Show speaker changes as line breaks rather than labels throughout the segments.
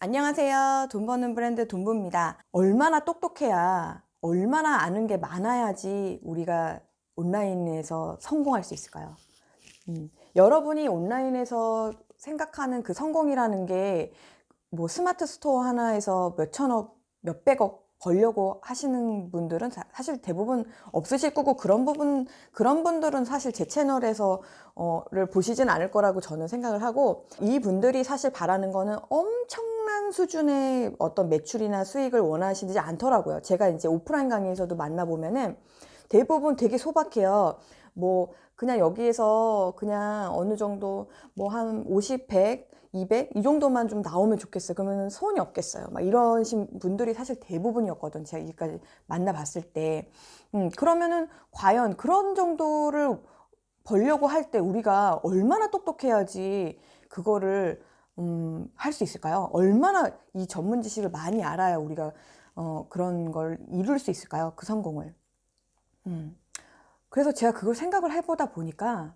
안녕하세요. 돈 버는 브랜드 돈부입니다. 얼마나 똑똑해야, 얼마나 아는 게 많아야지 우리가 온라인에서 성공할 수 있을까요? 음, 여러분이 온라인에서 생각하는 그 성공이라는 게 뭐 스마트 스토어 하나에서 몇천억, 몇백억 벌려고 하시는 분들은 사- 사실 대부분 없으실 거고 그런 부분 그런 분들은 사실 제 채널에서 어를 보시진 않을 거라고 저는 생각을 하고 이 분들이 사실 바라는 거는 엄청난 수준의 어떤 매출이나 수익을 원하시지 않더라고요. 제가 이제 오프라인 강의에서도 만나 보면은 대부분 되게 소박해요. 뭐 그냥 여기에서 그냥 어느 정도 뭐 한 50, 100, 200 이 정도만 좀 나오면 좋겠어요. 그러면 소원이 없겠어요. 막 이러신 분들이 사실 대부분이었거든. 제가 여기까지 만나봤을 때. 음, 그러면은 과연 그런 정도를 벌려고 할 때 우리가 얼마나 똑똑해야지 그거를 음, 할 수 있을까요? 얼마나 이 전문 지식을 많이 알아야 우리가 어, 그런 걸 이룰 수 있을까요? 그 성공을. 음. 그래서 제가 그걸 생각을 해보다 보니까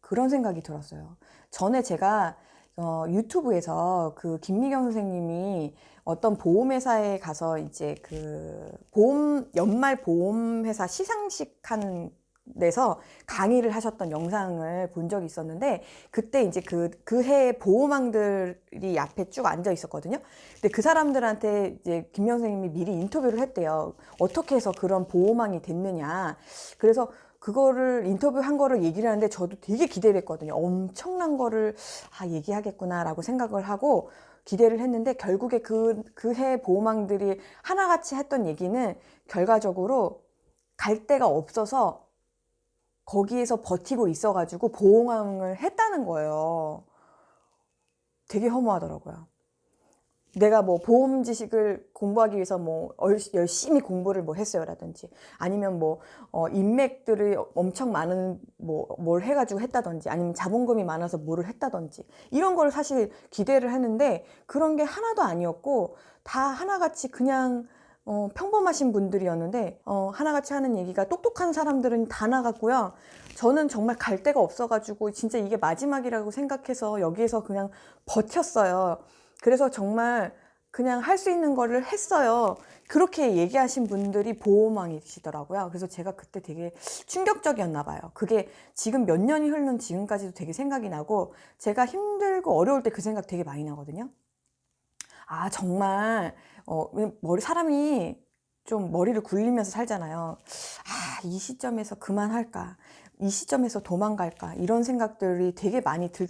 그런 생각이 들었어요. 전에 제가 어, 유튜브에서 그 김미경 선생님이 어떤 보험회사에 가서 이제 그 보험, 연말 보험회사 시상식 하는 데서 강의를 하셨던 영상을 본 적이 있었는데 그때 이제 그, 그 해의 보호망들이 앞에 쭉 앉아 있었거든요. 근데 그 사람들한테 이제 김명 선생님이 미리 인터뷰를 했대요. 어떻게 해서 그런 보호망이 됐느냐. 그래서 그거를 인터뷰한 거를 얘기를 하는데 저도 되게 기대를 했거든요. 엄청난 거를 아, 얘기하겠구나라고 생각을 하고 기대를 했는데 결국에 그, 그 해 보호망들이 하나같이 했던 얘기는 결과적으로 갈 데가 없어서 거기에서 버티고 있어가지고 보호망을 했다는 거예요. 되게 허무하더라고요. 내가 뭐 보험 지식을 공부하기 위해서 뭐 얼- 열심히 공부를 뭐 했어요라든지 아니면 뭐 어, 인맥들이 엄청 많은 뭐 뭘 해가지고 했다든지 아니면 자본금이 많아서 뭐를 했다든지 이런 걸 사실 기대를 했는데 그런 게 하나도 아니었고 다 하나같이 그냥 어, 평범하신 분들이었는데 어, 하나같이 하는 얘기가 똑똑한 사람들은 다 나갔고요. 저는 정말 갈 데가 없어가지고 진짜 이게 마지막이라고 생각해서 여기에서 그냥 버텼어요. 그래서 정말 그냥 할 수 있는 거를 했어요. 그렇게 얘기하신 분들이 보호망이시더라고요. 그래서 제가 그때 되게 충격적이었나 봐요. 그게 지금 몇 년이 흐른 지금까지도 되게 생각이 나고 제가 힘들고 어려울 때 그 생각 되게 많이 나거든요. 아, 정말, 어, 왜 머리, 사람이 좀 머리를 굴리면서 살잖아요. 아, 이 시점에서 그만할까? 이 시점에서 도망갈까? 이런 생각들이 되게 많이 들,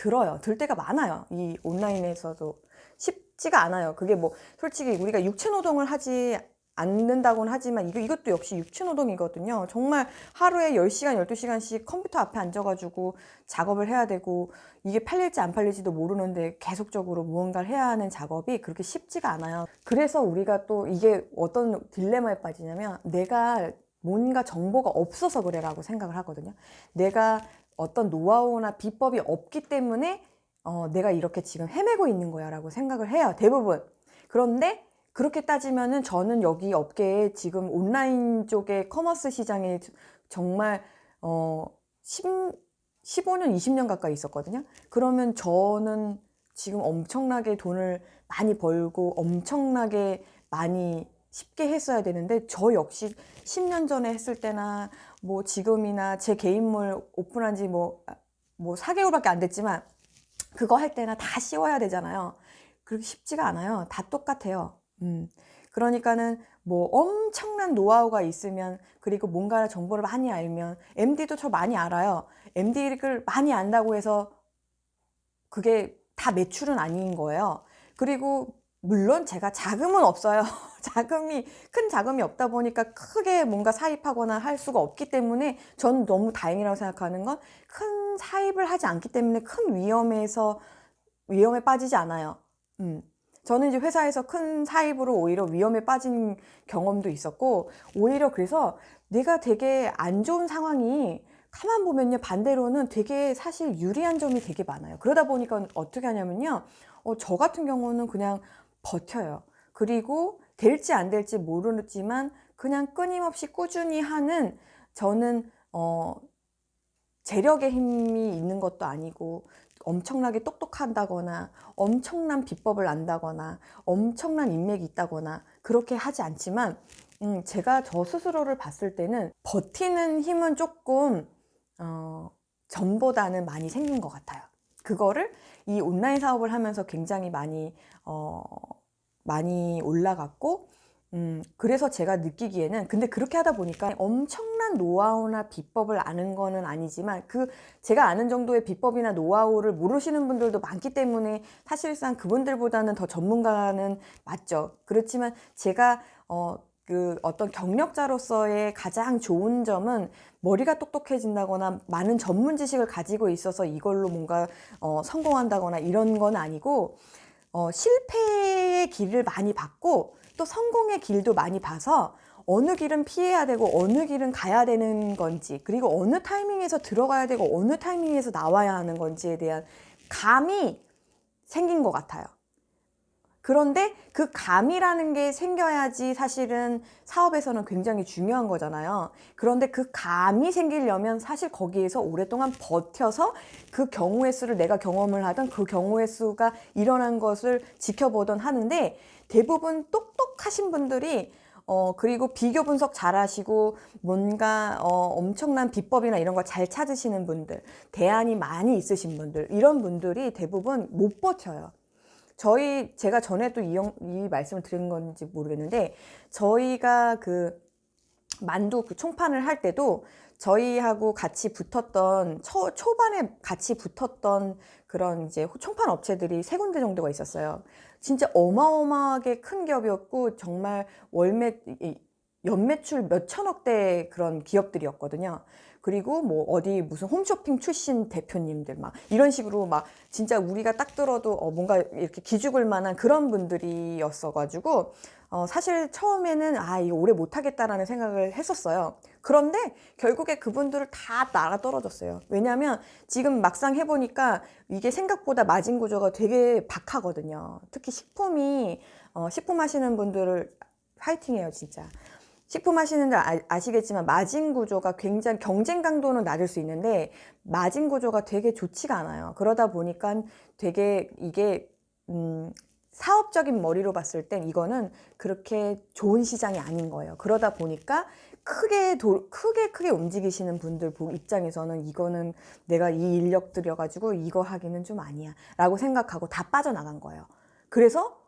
들어요. 들 때가 많아요. 이 온라인에서도. 쉽지가 않아요. 그게 뭐, 솔직히 우리가 육체 노동을 하지 않는다고는 하지만 이거, 이것도 역시 육체 노동이거든요. 정말 하루에 10시간, 12시간씩 컴퓨터 앞에 앉아가지고 작업을 해야 되고 이게 팔릴지 안 팔릴지도 모르는데 계속적으로 무언가를 해야 하는 작업이 그렇게 쉽지가 않아요. 그래서 우리가 또 이게 어떤 딜레마에 빠지냐면 내가 뭔가 정보가 없어서 그래라고 생각을 하거든요. 내가 어떤 노하우나 비법이 없기 때문에 어, 내가 이렇게 지금 헤매고 있는 거야 라고 생각을 해요. 대부분. 그런데 그렇게 따지면은 저는 여기 업계에 지금 온라인 쪽의 커머스 시장에 정말 어 10, 15년, 20년 가까이 있었거든요. 그러면 저는 지금 엄청나게 돈을 많이 벌고 엄청나게 많이 쉽게 했어야 되는데 저 역시 10년 전에 했을 때나 뭐 지금이나 제 개인몰 오픈한 지 뭐 뭐 4개월밖에 안 됐지만 그거 할 때나 다 씌워야 되잖아요. 그렇게 쉽지가 않아요. 다 똑같아요. 음. 그러니까는 뭐 엄청난 노하우가 있으면 그리고 뭔가 정보를 많이 알면 MD도 저 많이 알아요. MD를 많이 안다고 해서 그게 다 매출은 아닌 거예요. 그리고 물론 제가 자금은 없어요. 자금이 큰 자금이 없다 보니까 크게 뭔가 사입하거나 할 수가 없기 때문에 저는 너무 다행이라고 생각하는 건 큰 사입을 하지 않기 때문에 큰 위험에서 위험에 빠지지 않아요. 음. 저는 이제 회사에서 큰 사입으로 오히려 위험에 빠진 경험도 있었고 오히려 그래서 내가 되게 안 좋은 상황이 가만 보면요 반대로는 되게 사실 유리한 점이 되게 많아요. 그러다 보니까 어떻게 하냐면요. 어, 저 같은 경우는 그냥 버텨요. 그리고 될지 안 될지 모르지만 그냥 끊임없이 꾸준히 하는 저는 어, 재력의 힘이 있는 것도 아니고 엄청나게 똑똑한다거나 엄청난 비법을 안다거나 엄청난 인맥이 있다거나 그렇게 하지 않지만 음, 제가 저 스스로를 봤을 때는 버티는 힘은 조금 어, 전보다는 많이 생긴 것 같아요. 그거를 이 온라인 사업을 하면서 굉장히 많이 어, 많이 올라갔고 음, 그래서 제가 느끼기에는 근데 그렇게 하다 보니까 엄청난 노하우나 비법을 아는 거는 아니지만 그 제가 아는 정도의 비법이나 노하우를 모르시는 분들도 많기 때문에 사실상 그분들보다는 더 전문가는 맞죠. 그렇지만 제가 어, 그 어떤 경력자로서의 가장 좋은 점은 머리가 똑똑해진다거나 많은 전문 지식을 가지고 있어서 이걸로 뭔가 어, 성공한다거나 이런 건 아니고 어, 실패의 길을 많이 봤고 또 성공의 길도 많이 봐서 어느 길은 피해야 되고 어느 길은 가야 되는 건지 그리고 어느 타이밍에서 들어가야 되고 어느 타이밍에서 나와야 하는 건지에 대한 감이 생긴 것 같아요. 그런데 그 감이라는 게 생겨야지 사실은 사업에서는 굉장히 중요한 거잖아요. 그런데 그 감이 생기려면 사실 거기에서 오랫동안 버텨서 그 경우의 수를 내가 경험을 하던 그 경우의 수가 일어난 것을 지켜보던 하는데 대부분 똑똑하신 분들이 어, 그리고 비교 분석 잘 하시고 뭔가 어, 엄청난 비법이나 이런 거잘 찾으시는 분들, 대안이 많이 있으신 분들, 이런 분들이 대부분 못 버텨요. 저희 제가 전에도 이, 영- 이 말씀을 드린 건지 모르겠는데 저희가 그 만두 그 총판을 할 때도 저희하고 같이 붙었던 초, 초반에 같이 붙었던 그런 이제 총판 업체들이 세 군데 정도가 있었어요. 진짜 어마어마하게 큰 기업이었고 정말 월매 이- 연매출 몇 천억대 그런 기업들이었거든요. 그리고 뭐 어디 무슨 홈쇼핑 출신 대표님들 막 이런 식으로 막 진짜 우리가 딱 들어도 어 뭔가 이렇게 기죽을 만한 그런 분들이었어가지고 어 사실 처음에는 아 이거 오래 못하겠다라는 생각을 했었어요. 그런데 결국에 그분들을 다 나가 떨어졌어요. 왜냐하면 지금 막상 해보니까 이게 생각보다 마진 구조가 되게 박하거든요. 특히 식품이 어 식품 하시는 분들을 화이팅해요 진짜. 식품 하시는 줄 아- 아시겠지만 마진 구조가 굉장히 경쟁 강도는 낮을 수 있는데 마진 구조가 되게 좋지가 않아요. 그러다 보니까 되게 이게 음, 사업적인 머리로 봤을 땐 이거는 그렇게 좋은 시장이 아닌 거예요. 그러다 보니까 크게 도, 크게 크게 움직이시는 분들 보- 입장에서는 이거는 내가 이 인력 들여가지고 이거 하기는 좀 아니야 라고 생각하고 다 빠져나간 거예요. 그래서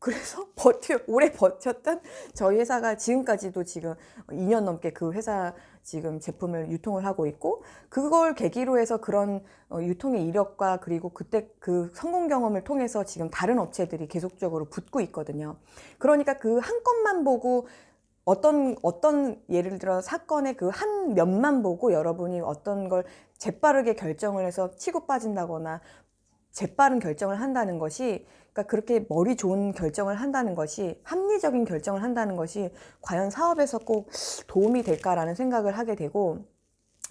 그래서 버텨 오래 버텼던 저희 회사가 지금까지도 지금 2년 넘게 그 회사 지금 제품을 유통을 하고 있고 그걸 계기로 해서 그런 어, 유통의 이력과 그리고 그때 그 성공 경험을 통해서 지금 다른 업체들이 계속적으로 붙고 있거든요. 그러니까 그 한 건만 보고 어떤 어떤 예를 들어 사건의 그 한 면만 보고 여러분이 어떤 걸 재빠르게 결정을 해서 치고 빠진다거나 재빠른 결정을 한다는 것이 그러니까 그렇게 머리 좋은 결정을 한다는 것이 합리적인 결정을 한다는 것이 과연 사업에서 꼭 도움이 될까라는 생각을 하게 되고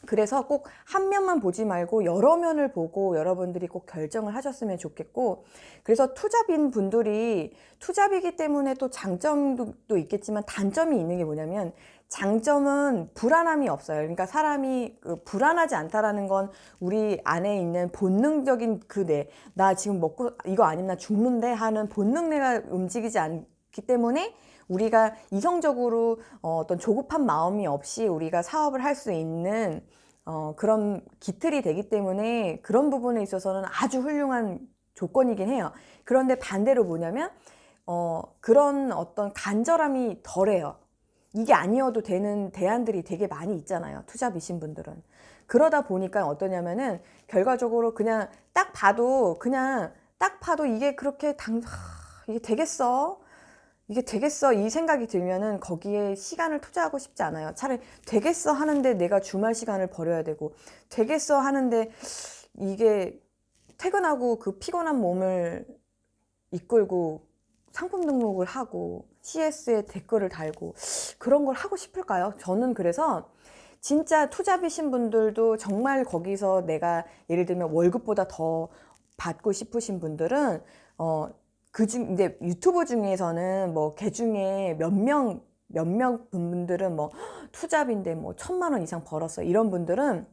그래서 꼭 한 면만 보지 말고 여러 면을 보고 여러분들이 꼭 결정을 하셨으면 좋겠고 그래서 투잡인 분들이 투잡이기 때문에 또 장점도 또 있겠지만 단점이 있는 게 뭐냐면 장점은 불안함이 없어요. 그러니까 사람이 그 불안하지 않다라는 건 우리 안에 있는 본능적인 그 내, 나 지금 먹고 이거 아니면 나 죽는데 하는 본능 내가 움직이지 않기 때문에 우리가 이성적으로 어, 어떤 조급한 마음이 없이 우리가 사업을 할 수 있는 어, 그런 기틀이 되기 때문에 그런 부분에 있어서는 아주 훌륭한 조건이긴 해요. 그런데 반대로 뭐냐면 어, 그런 어떤 간절함이 덜해요. 이게 아니어도 되는 대안들이 되게 많이 있잖아요. 투잡이신 분들은. 그러다 보니까 어떠냐면은 결과적으로 그냥 딱 봐도 그냥 딱 봐도 이게 그렇게 당, 하, 이게 되겠어? 이게 되겠어? 이 생각이 들면은 거기에 시간을 투자하고 싶지 않아요. 차라리 되겠어 하는데 내가 주말 시간을 버려야 되고 되겠어 하는데 이게 퇴근하고 그 피곤한 몸을 이끌고 상품 등록을 하고 CS에 댓글을 달고 그런 걸 하고 싶을까요? 저는 그래서 진짜 투잡이신 분들도 정말 거기서 내가 예를 들면 월급보다 더 받고 싶으신 분들은 어 그중 이제 유튜브 중에서는 뭐 개 중에 몇명몇명 분들은 뭐 투잡인데 뭐 천만 원 이상 벌었어 이런 분들은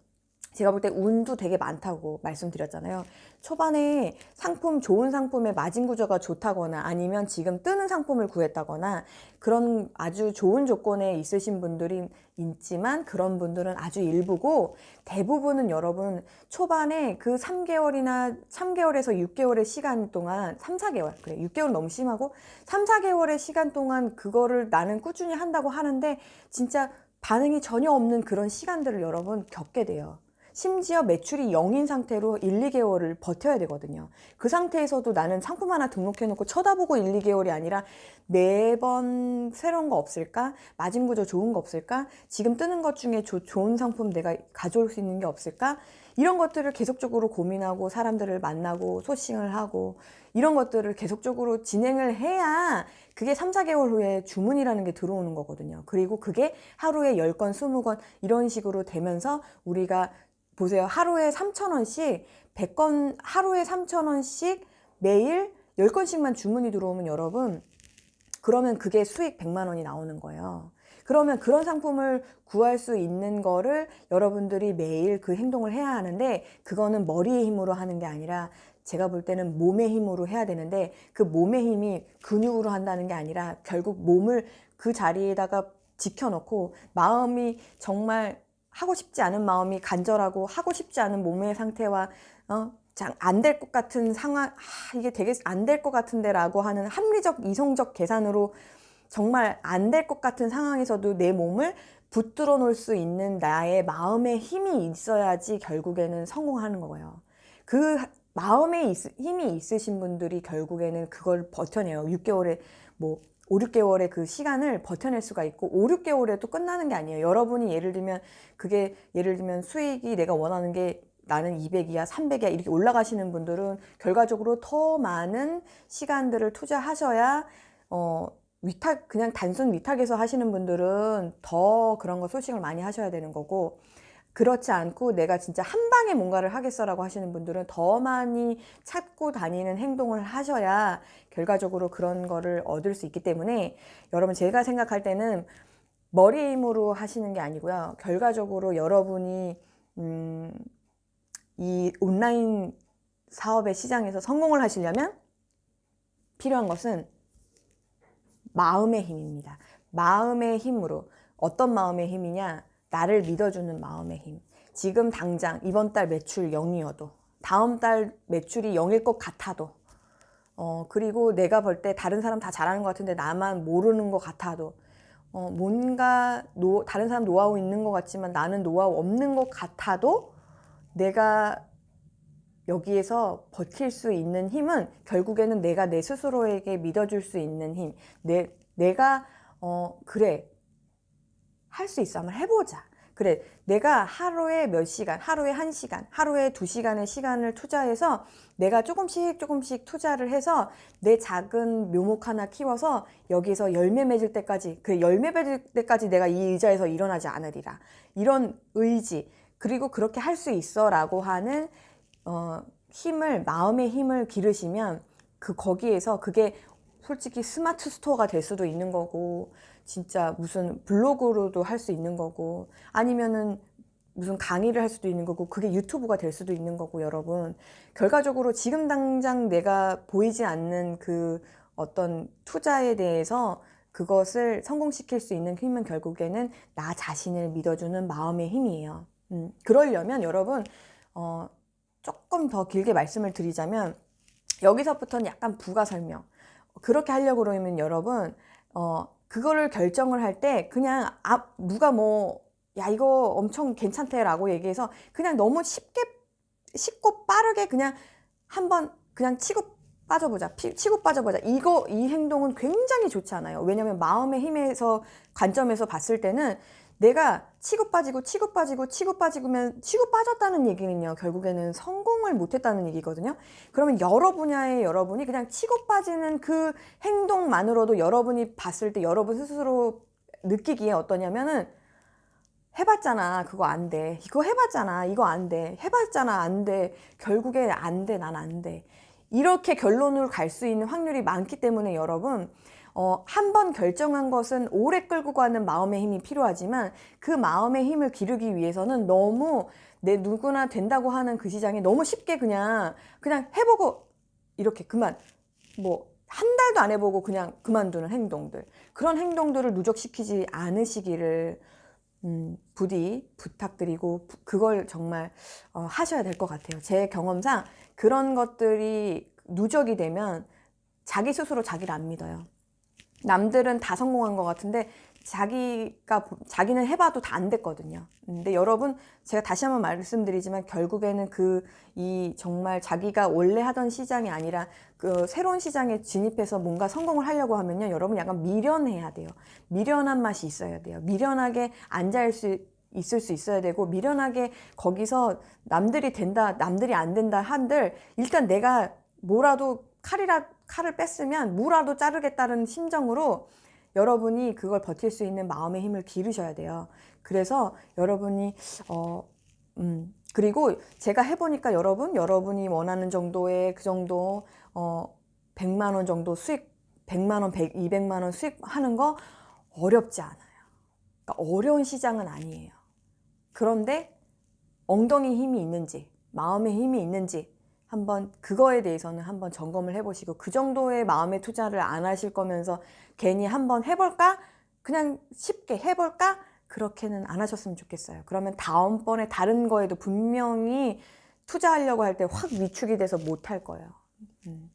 제가 볼 때 운도 되게 많다고 말씀드렸잖아요. 초반에 상품, 좋은 상품의 마진 구조가 좋다거나 아니면 지금 뜨는 상품을 구했다거나 그런 아주 좋은 조건에 있으신 분들이 있지만 그런 분들은 아주 일부고 대부분은 여러분 초반에 그 3개월이나 3개월에서 6개월의 시간 동안 3, 4개월 그래 6개월 너무 심하고 3, 4개월의 시간 동안 그거를 나는 꾸준히 한다고 하는데 진짜 반응이 전혀 없는 그런 시간들을 여러분 겪게 돼요. 심지어 매출이 0인 상태로 1, 2개월을 버텨야 되거든요. 그 상태에서도 나는 상품 하나 등록해놓고 쳐다보고 1, 2개월이 아니라 매번 새로운 거 없을까? 마진 구조 좋은 거 없을까? 지금 뜨는 것 중에 조- 좋은 상품 내가 가져올 수 있는 게 없을까? 이런 것들을 계속적으로 고민하고 사람들을 만나고 소싱을 하고 이런 것들을 계속적으로 진행을 해야 그게 3, 4개월 후에 주문이라는 게 들어오는 거거든요. 그리고 그게 하루에 10건, 20건 이런 식으로 되면서 우리가 보세요. 하루에 3,000원씩 100건 하루에 3,000원씩 매일 10건씩만 주문이 들어오면 여러분 그러면 그게 수익 100만 원이 나오는 거예요. 그러면 그런 상품을 구할 수 있는 거를 여러분들이 매일 그 행동을 해야 하는데 그거는 머리의 힘으로 하는 게 아니라 제가 볼 때는 몸의 힘으로 해야 되는데 그 몸의 힘이 근육으로 한다는 게 아니라 결국 몸을 그 자리에다가 지켜놓고 마음이 정말 하고 싶지 않은 마음이 간절하고 하고 싶지 않은 몸의 상태와 어, 안될 것 같은 상황, 아, 이게 되게 안 될 것 같은데 라고 하는 합리적 이성적 계산으로 정말 안 될 것 같은 상황에서도 내 몸을 붙들어 놓을 수 있는 나의 마음의 힘이 있어야지 결국에는 성공하는 거예요. 그 마음에 있- 힘이 있으신 분들이 결국에는 그걸 버텨내요. 6개월에 뭐 5, 6개월의 그 시간을 버텨낼 수가 있고 5, 6개월에도 끝나는 게 아니에요. 여러분이 예를 들면 그게 예를 들면 수익이 내가 원하는 게 나는 200이야, 300이야 이렇게 올라가시는 분들은 결과적으로 더 많은 시간들을 투자하셔야 어 위탁 그냥 단순 위탁에서 하시는 분들은 더 그런 거 소싱을 많이 하셔야 되는 거고 그렇지 않고 내가 진짜 한 방에 뭔가를 하겠어라고 하시는 분들은 더 많이 찾고 다니는 행동을 하셔야 결과적으로 그런 거를 얻을 수 있기 때문에 여러분 제가 생각할 때는 머리 힘으로 하시는 게 아니고요. 결과적으로 여러분이 음, 이 온라인 사업의 시장에서 성공을 하시려면 필요한 것은 마음의 힘입니다. 마음의 힘으로 어떤 마음의 힘이냐? 나를 믿어주는 마음의 힘. 지금 당장 이번 달 매출 0이어도 다음 달 매출이 0일 것 같아도 어 그리고 내가 볼 때 다른 사람 다 잘하는 것 같은데 나만 모르는 것 같아도 어 뭔가 노, 다른 사람 노하우 있는 것 같지만 나는 노하우 없는 것 같아도 내가 여기에서 버틸 수 있는 힘은 결국에는 내가 내 스스로에게 믿어줄 수 있는 힘. 내, 내가, 어, 그래. 할 수 있어. 한번 해보자. 그래. 내가 하루에 몇 시간, 하루에 한 시간, 하루에 두 시간의 시간을 투자해서 내가 조금씩 조금씩 투자를 해서 내 작은 묘목 하나 키워서 여기서 열매 맺을 때까지, 그 열매 맺을 때까지 내가 이 의자에서 일어나지 않으리라. 이런 의지. 그리고 그렇게 할 수 있어. 라고 하는 어, 힘을 마음의 힘을 기르시면 그 거기에서 그게 솔직히 스마트 스토어가 될 수도 있는 거고 진짜 무슨 블로그로도 할 수 있는 거고 아니면은 무슨 강의를 할 수도 있는 거고 그게 유튜브가 될 수도 있는 거고 여러분 결과적으로 지금 당장 내가 보이지 않는 그 어떤 투자에 대해서 그것을 성공시킬 수 있는 힘은 결국에는 나 자신을 믿어주는 마음의 힘이에요. 음, 그러려면 여러분 어, 조금 더 길게 말씀을 드리자면 여기서부터는 약간 부가 설명. 그렇게 하려고 그러면 여러분 어 그거를 결정을 할 때 그냥 아 누가 뭐 야 이거 엄청 괜찮대 라고 얘기해서 그냥 너무 쉽게 쉽고 빠르게 그냥 한번 그냥 치고 빠져보자. 피- 치고 빠져보자. 이거 이 행동은 굉장히 좋지 않아요. 왜냐하면 마음의 힘에서 관점에서 봤을 때는 내가 치고 빠지고 치고 빠지고 치고 빠지면 치고 빠졌다는 얘기는요 결국에는 성공을 못했다는 얘기거든요. 그러면 여러 분야에 여러분이 그냥 치고 빠지는 그 행동만으로도 여러분이 봤을 때 여러분 스스로 느끼기에 어떠냐면은 해봤잖아 그거 안 돼. 이거 해봤잖아 이거 안 돼. 해봤잖아 안 돼. 결국에 안 돼 난 안 돼. 이렇게 결론으로 갈 수 있는 확률이 많기 때문에 여러분 어, 한 번 결정한 것은 오래 끌고 가는 마음의 힘이 필요하지만 그 마음의 힘을 기르기 위해서는 너무 내 누구나 된다고 하는 그 시장에 너무 쉽게 그냥 그냥 해보고 이렇게 그만 뭐 한 달도 안 해보고 그냥 그만두는 행동들 그런 행동들을 누적시키지 않으시기를 음, 부디 부탁드리고 부- 그걸 정말 어, 하셔야 될 것 같아요. 제 경험상 그런 것들이 누적이 되면 자기 스스로 자기를 안 믿어요. 남들은 다 성공한 것 같은데 자기가 보- 자기는 해봐도 다 안 됐거든요. 근데 여러분 제가 다시 한번 말씀드리지만 결국에는 그 이 정말 자기가 원래 하던 시장이 아니라 그 새로운 시장에 진입해서 뭔가 성공을 하려고 하면요, 여러분 약간 미련해야 돼요. 미련한 맛이 있어야 돼요. 미련하게 앉아 수 있을 수 있어야 되고 미련하게 거기서 남들이 된다, 남들이 안 된다 한들 일단 내가 뭐라도 칼이라 칼을 뺐으면 무라도 자르겠다는 심정으로 여러분이 그걸 버틸 수 있는 마음의 힘을 기르셔야 돼요. 그래서 여러분이 어 음, 그리고 제가 해보니까 여러분, 여러분이 원하는 정도의 그 정도, 어, 100만 원 정도 수익, 100만 원, 100, 200만 원 수익 하는 거 어렵지 않아요. 그러니까 어려운 시장은 아니에요. 그런데 엉덩이 힘이 있는지, 마음의 힘이 있는지, 한번 그거에 대해서는 한번 점검을 해보시고 그 정도의 마음의 투자를 안 하실 거면서 괜히 한번 해볼까? 그냥 쉽게 해볼까? 그렇게는 안 하셨으면 좋겠어요. 그러면 다음번에 다른 거에도 분명히 투자하려고 할 때 확 위축이 돼서 못 할 거예요. 음.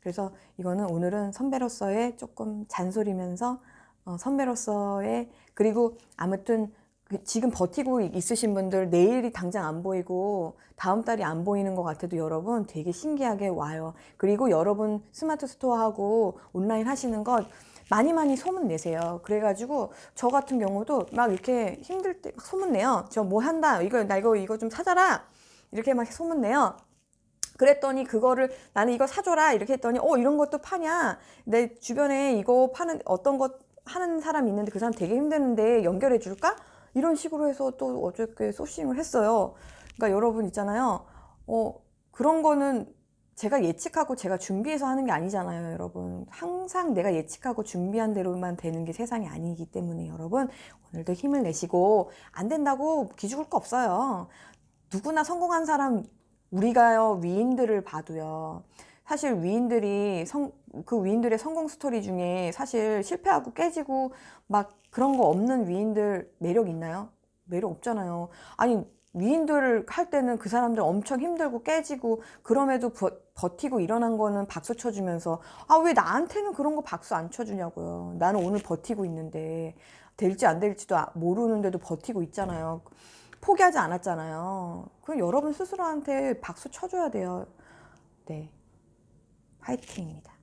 그래서 이거는 오늘은 선배로서의 조금 잔소리면서 어, 선배로서의 그리고 아무튼 그 지금 버티고 있으신 분들 내일이 당장 안 보이고 다음 달이 안 보이는 것 같아도 여러분 되게 신기하게 와요. 그리고 여러분 스마트 스토어하고 온라인 하시는 것 많이 많이 소문 내세요. 그래가지고 저 같은 경우도 막 이렇게 힘들 때 막 소문 내요. 저 뭐 한다. 이거 나 이거 이거 좀 사자라. 이렇게 막 소문 내요. 그랬더니 그거를 나는 이거 사줘라 이렇게 했더니 어 이런 것도 파냐 내 주변에 이거 파는 어떤 것 하는 사람이 있는데 그 사람 되게 힘드는데 연결해 줄까 이런 식으로 해서 또 어저께 소싱을 했어요. 그러니까 여러분 있잖아요. 어 그런 거는 제가 예측하고 제가 준비해서 하는 게 아니잖아요 여러분. 항상 내가 예측하고 준비한 대로만 되는 게 세상이 아니기 때문에 여러분 오늘도 힘을 내시고 안 된다고 기죽을 거 없어요. 누구나 성공한 사람 우리가요 위인들을 봐도요 사실 위인들이 성, 그 위인들의 성공 스토리 중에 사실 실패하고 깨지고 막 그런 거 없는 위인들 매력 있나요? 매력 없잖아요. 아니 위인들을 할 때는 그 사람들 엄청 힘들고 깨지고 그럼에도 버, 버티고 일어난 거는 박수 쳐주면서 아 왜 나한테는 그런 거 박수 안 쳐주냐고요. 나는 오늘 버티고 있는데 될지 안 될지도 아- 모르는데도 버티고 있잖아요. 포기하지 않았잖아요. 그럼 여러분 스스로한테 박수 쳐줘야 돼요. 네. 화이팅입니다.